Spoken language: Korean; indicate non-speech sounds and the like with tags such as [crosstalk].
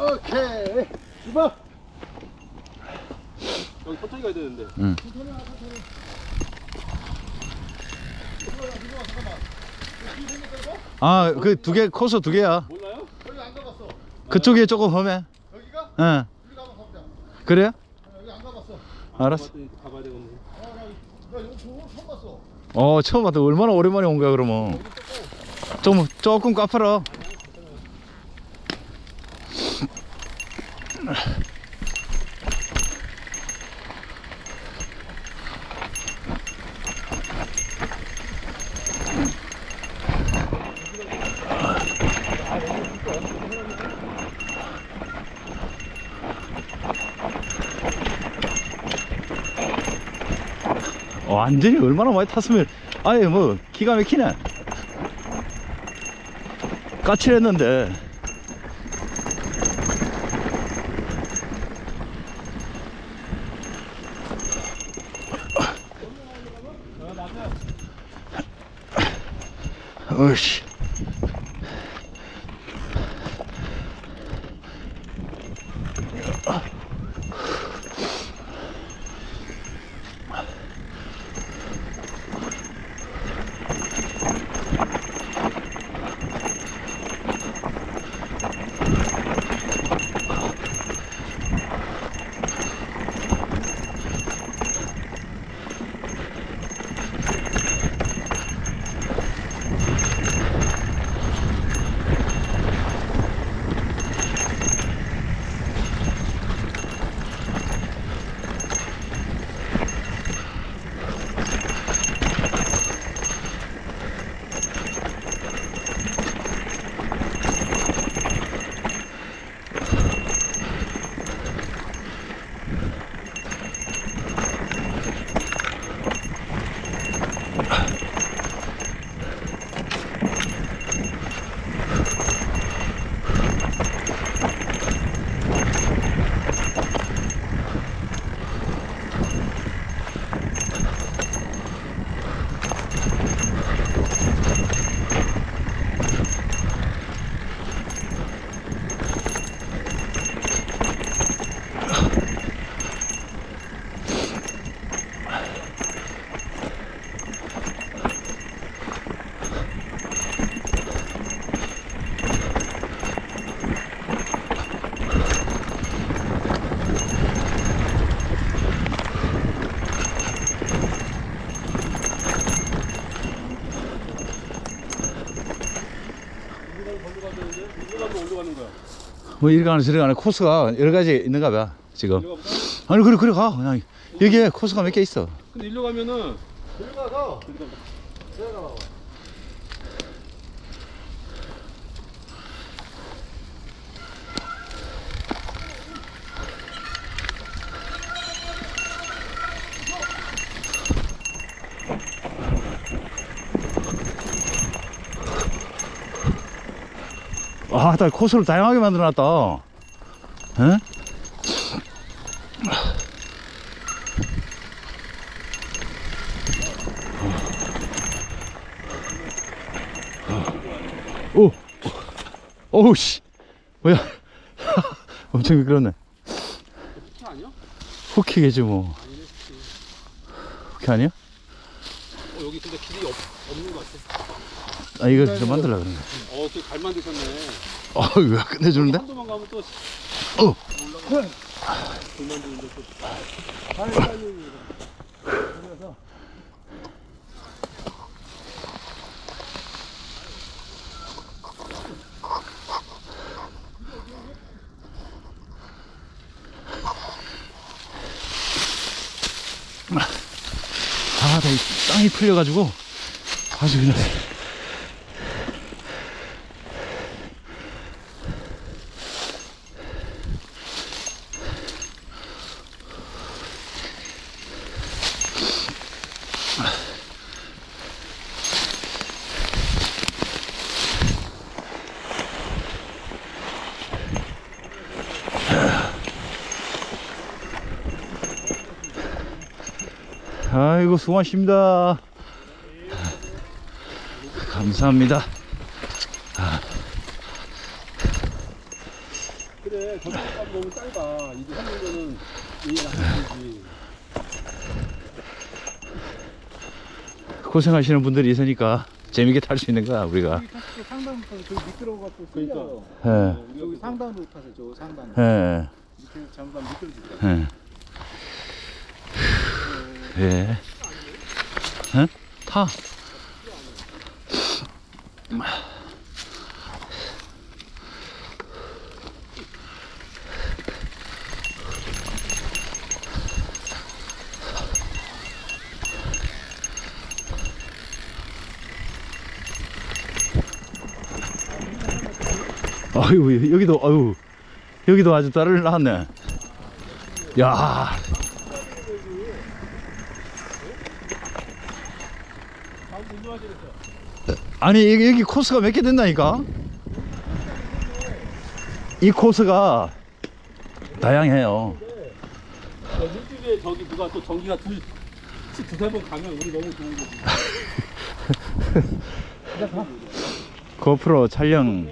오케이. 이봐. 여기 천천히 가야 되는데. 응. 아, 그 두 개, 코스 두 개야. 몰라요? 여기 안 가봤어. 그쪽이 조금 험해. 여기가? 응. 여기 가면 가보자. 그래요? 어, 여기 안 가봤어. 알았어. 가봤더니 가봐야 되겠네. 아, 나, 나 여기 저거 처음 봤어. 어, 처음 봤다. 얼마나 오랜만에 온 거야, 그러면. 좀, 조금 까팔아. 어, 완전히 얼마나 많이 탔으면 아예 뭐 기가 막히네. 까칠했는데. 어이씨 가면 올라가는 거야. 뭐 이리 가는 저리 가는 코스가 여러 가지 있는가 봐 지금. 일로 가볼까? 아니 그래 그래 가. 그냥 여기에 코스가 몇 개 있어. 근데 일로 가면은 여기 가서 어디 가봐. 내려가 봐봐. 아 나 코스를 다양하게 만들어놨다 에? 오 오우 씨 뭐야 [laughs] 엄청 미끄럽네? 후키겠지 뭐. 후키 아니야? 어 여기 근데 길이 없, 없는 것 같아. 아 이거 진짜 만들라 그런 거야 어, 그잘 만드셨네. 어 이거 끝내주는데? 한도만 가면 또어 올라가. 돈 만드는데 또. 빨리 빨리. 그래서 아, 나 이 땅이 풀려가지고 아주 그냥 아이고 수고하십니다. 감사합니다. 그래 저쪽까지 너무 짧아 이게 약간 고생하시는 분들이 있으니까 재밌게 탈 수 있는 거야 우리가. 여기 타서 저기 미끄러워 갖고 그러니까. 쓸려요. 예. 여기 상단으로 타세요. 저 상단. 예. 밑에 잠깐 미끄러지죠. 예. 예. 응? 타. 아유 여기도 아유 여기도 아주 딸을 낳았네. 야 아니 여기, 여기 코스가 몇 개 된다니까? 이 코스가 다양해요. 일주일에 저기 누가 또 전기가 두 두세 번 가면 우리 너무 좋은 거지. [laughs] 고프로 촬영